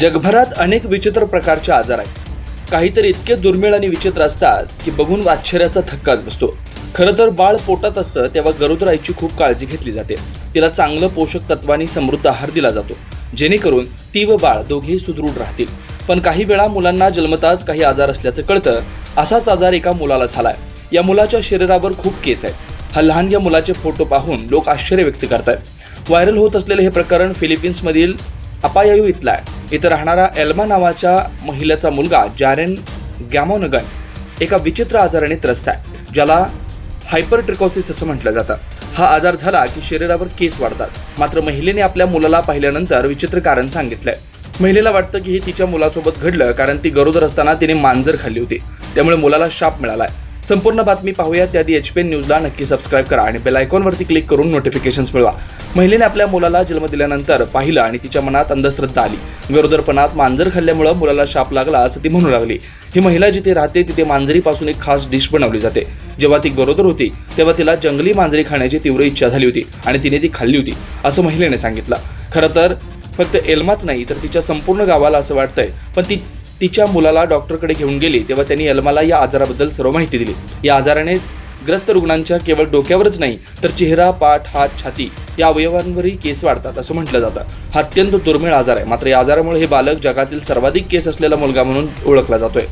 जगभरात अनेक विचित्र प्रकारचे आजार आहेत. काहीतरी इतके दुर्मिळ आणि विचित्र असतात की बघून आश्चर्याचा धक्काच बसतो. खरं तर बाळ पोटात असतं तेव्हा गरोदराईची खूप काळजी घेतली जाते. तिला चांगलं पोषक तत्वांनी समृद्ध आहार दिला जातो. जेणेकरून ती व बाळ दोघेही सुदृढ राहतील. पण काही वेळा मुलांना जन्मताच काही आजार असल्याचं कळतं असाच आजार एका मुलाला झालाय. या मुलाच्या शरीरावर खूप केस आहेत. हा लहान या मुलाचे फोटो पाहून लोक आश्चर्य व्यक्त करतायत. व्हायरल होत असलेले हे प्रकरण फिलिपिन्समधील अपायायू इथलं आहे. इथं राहणारा एल्मा नावाच्या महिलेचा मुलगा जॅरेन गॅमोनगन एका विचित्र आजाराने त्रस्त आहे ज्याला हायपरट्रिकॉसिस असं म्हटलं जातं. हा आजार झाला की शरीरावर केस वाढतात. मात्र महिलेने आपल्या मुलाला पाहिल्यानंतर विचित्र कारण सांगितलंय. महिलेला वाटतं की हे तिच्या मुलासोबत घडलं कारण ती गरोदर असताना तिने मांजर खाल्ली होती. त्यामुळे मुलाला शाप मिळालाय. संपूर्ण बातमी पाहूया त्याआधी एच पी एन न्यूजला नक्की सबस्क्राईब करा आणि बेल आयकॉनवरती क्लिक करून नोटिफिकेशन्स मिळवा. महिलेने आपल्या मुलाला जन्म दिल्यानंतर पाहिलं आणि तिच्या मनात अंधश्रद्धा आली. गरोदरपणात मांजर खाल्ल्यामुळं मुलाला शाप लागला असं ती म्हणू लागली. ही महिला जिथे राहते तिथे मांजरीपासून एक खास डिश बनवली जाते. जेव्हा ती गरोदर होती तेव्हा तिला जंगली मांजरी खाण्याची तीव्र इच्छा झाली होती आणि तिने ती खाल्ली होती असं महिलेने सांगितलं. खरं तर फक्त एल्माच नाही तर तिच्या संपूर्ण गावाला असं वाटतंय. पण ती तिच्या मुलाला डॉक्टरकडे घेऊन गेली तेव्हा त्यांनी यलमाला या आजाराबद्दल सर्व माहिती दिली. या आजाराने ग्रस्त रुग्णांच्या केवळ डोक्यावरच नाही तर चेहरा पाठ हात छाती या अवयवांवरही केस वाढतात असं म्हटलं जातं. हा अत्यंत दुर्मिळ आजार आहे. मात्र या आजारामुळे हे बालक जगातील सर्वाधिक केस असलेला मुलगा म्हणून ओळखला जातोय.